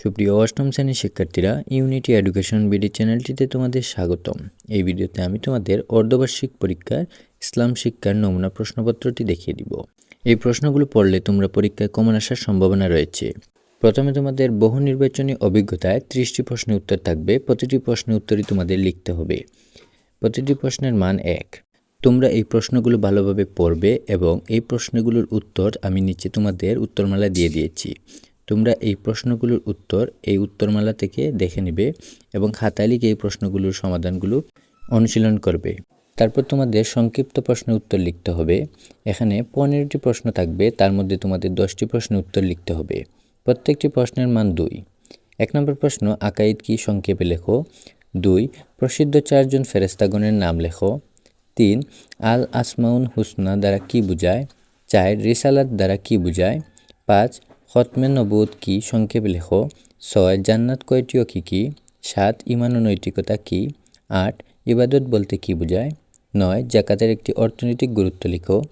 সুপ্রিয় অষ্টম শ্রেণির শিক্ষার্থীরা ইউনিটি এডুকেশন বিডি চ্যানেলটিতে তোমাদের স্বাগতম। এই ভিডিওতে আমি তোমাদের অর্ধবার্ষিক পরীক্ষার ইসলাম শিক্ষার নমুনা প্রশ্নপত্রটি দেখিয়ে দিব। এই প্রশ্নগুলো পড়লে তোমরা পরীক্ষায় কমন আসার সম্ভাবনা রয়েছে। প্রথমে তোমাদের বহু নির্বাচনী অভিজ্ঞতায় ত্রিশটি প্রশ্নের উত্তর থাকবে, প্রতিটি প্রশ্নের উত্তরই তোমাদের লিখতে হবে। প্রতিটি প্রশ্নের মান এক। তোমরা এই প্রশ্নগুলো ভালোভাবে পড়বে এবং এই প্রশ্নগুলোর উত্তর আমি নিচে তোমাদের উত্তরমালা দিয়ে দিয়েছি। তোমরা এই প্রশ্নগুলোর উত্তর এই উত্তরমালা থেকে দেখে নেবে এবং খাতায় লিখে এই প্রশ্নগুলোর সমাধানগুলো অনুশীলন করবে। তারপর তোমাদের সংক্ষিপ্ত প্রশ্নের উত্তর লিখতে হবে। এখানে পনেরোটি প্রশ্ন থাকবে, তার মধ্যে তোমাদের দশটি প্রশ্নের উত্তর লিখতে হবে। প্রত্যেকটি প্রশ্নের মান দুই। এক নম্বর প্রশ্ন, আকাইদ কি সংক্ষেপে লেখো? দুই, প্রসিদ্ধ চারজন ফেরেস্তাগণের নাম লেখো। তিন আল আসমাউন হুসনা দ্বারা কি বোঝায়? চার, রিসালাত দ্বারা কি বোঝায়? পাঁচ খতমে নবুদ কি সংক্ষেপে লেখো। ছয়, জান্নাত কয়টি ও কী কী? সাত ইমান নৈতিকতা কি? আট, ইবাদত বলতে কি বোঝায় নয়, জাকাতের একটি অর্থনৈতিক গুরুত্ব লিখো।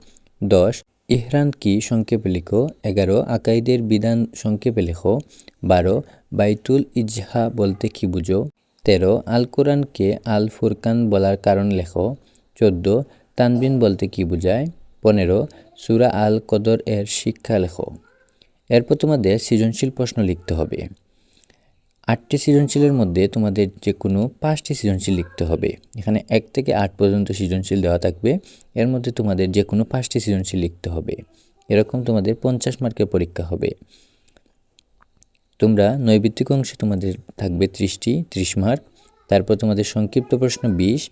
দশ, ইহরান কি সংক্ষেপে লিখো? এগারো, আকাইদের বিধান সংক্ষেপে লেখো। বারো, বাইতুল ইজহা বলতে কি বুঝো? তেরো আল কোরআনকে আল ফুরকান বলার কারণ লেখো। চোদ্দ, তানবিন বলতে কি বোঝায়? পনেরো, সুরা আল কদর এর শিক্ষা লেখো। এরপর তোমাদের সৃজনশীল প্রশ্ন লিখতে হবে। আটটি সৃজনশীলের মধ্যে তোমাদের যে কোনো পাঁচটি সৃজনশীল লিখতে হবে। এখানে এক থেকে আট পর্যন্ত সৃজনশীল দেওয়া থাকবে। এর মধ্যে তোমাদের যে কোনো পাঁচটি সৃজনশীল লিখতে হবে। এরকম তোমাদের পঞ্চাশ মার্কের পরীক্ষা হবে। তোমরা নৈবিত্তিক অংশে তোমাদের থাকবে ত্রিশটি, ত্রিশ মার্ক। তারপর তোমাদের সংক্ষিপ্ত প্রশ্ন বিশ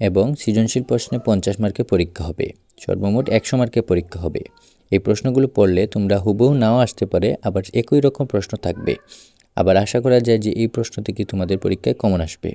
এবং সৃজনশীল প্রশ্নে পঞ্চাশ মার্কের পরীক্ষা হবে। সর্বমোট একশো মার্কের পরীক্ষা হবে। এই প্রশ্নগুলো পড়লে তোমরা হুবহু নাও আসতে পারে, আবার একই রকম প্রশ্ন থাকবে। আবার আশা করা যায় যে এই প্রশ্ন থেকে তোমাদের পরীক্ষায় কমন আসবে।